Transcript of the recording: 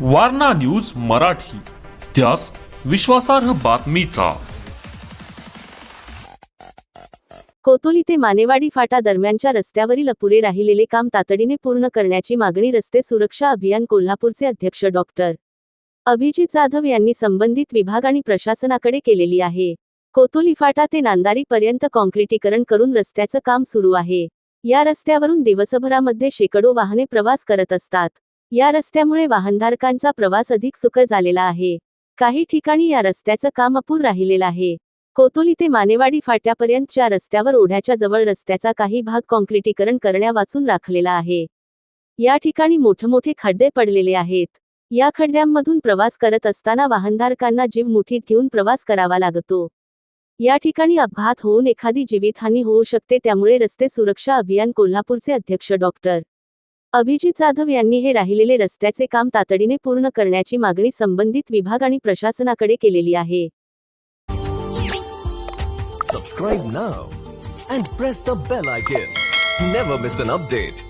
Warna news Marathi. त्यास विश्वासार्ह बातमीचा. कोतोली ते मानेवाडी फाटा दरम्यानच्या रस्त्यावरील अपुरे राहिलेले काम तातडीने पूर्ण करण्याची मागणी रस्ते सुरक्षा अभियान कोल्हापूरचे अध्यक्ष डॉक्टर अभिजित जाधव यांनी संबंधित विभाग आणि प्रशासनाकडे केलेली आहे. कोतोली फाटा ते नांदारी पर्यंत कॉन्क्रिटीकरण करून रस्त्याचं काम सुरू आहे. या रस्त्यावरून दिवसभरामध्ये शेकडो वाहने प्रवास करत असतात. या रस्त्यामुळे वाहनधारकांचा प्रवास अधिक सुकर झालेला आहे. काही ठिकाणी या रस्त्याचं काम अपूर राहिलेलं आहे. कोतोली ते मानेवाडी फाट्यापर्यंतच्या रस्त्यावर ओढ्याच्या जवळ रस्त्याचा काही भाग कॉन्क्रिटीकरण करण्यावाचून राखलेला आहे. या ठिकाणी मोठमोठे खड्डे पडलेले आहेत. या खड्ड्यांमधून प्रवास करत असताना वाहनधारकांना जीव मुठीत घेऊन प्रवास करावा लागतो. या ठिकाणी अपघात होऊन एखादी जीवितहानी होऊ शकते त्यामुळे रस्ते सुरक्षा अभियान कोल्हापूरचे अध्यक्ष डॉक्टर. अभिजित जाधव यांनी हे राहिलेले रस्त्याचे काम तातडीने पूर्ण करण्याची मागणी संबंधित विभाग आणि प्रशासनाकडे केलेली आहे. Subscribe now and press the bell icon never miss an update